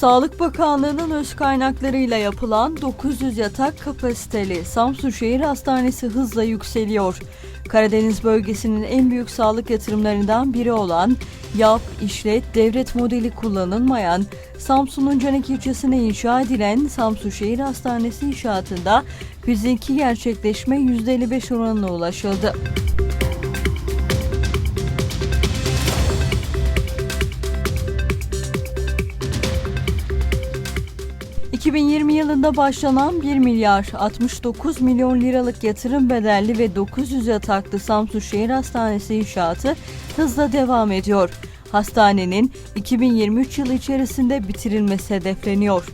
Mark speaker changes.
Speaker 1: Sağlık Bakanlığı'nın öz kaynaklarıyla yapılan 900 yatak kapasiteli Samsun Şehir Hastanesi hızla yükseliyor. Karadeniz bölgesinin en büyük sağlık yatırımlarından biri olan yap, işlet, devlet modeli kullanılmayan Samsun'un Canik ilçesine inşa edilen Samsun Şehir Hastanesi inşaatında fiziki gerçekleşme %55 oranına ulaşıldı. 2020 yılında başlanan 1 milyar 69 milyon liralık yatırım bedelli ve 900 yataklı Samsun Şehir Hastanesi inşaatı hızla devam ediyor. Hastanenin 2023 yılı içerisinde bitirilmesi hedefleniyor.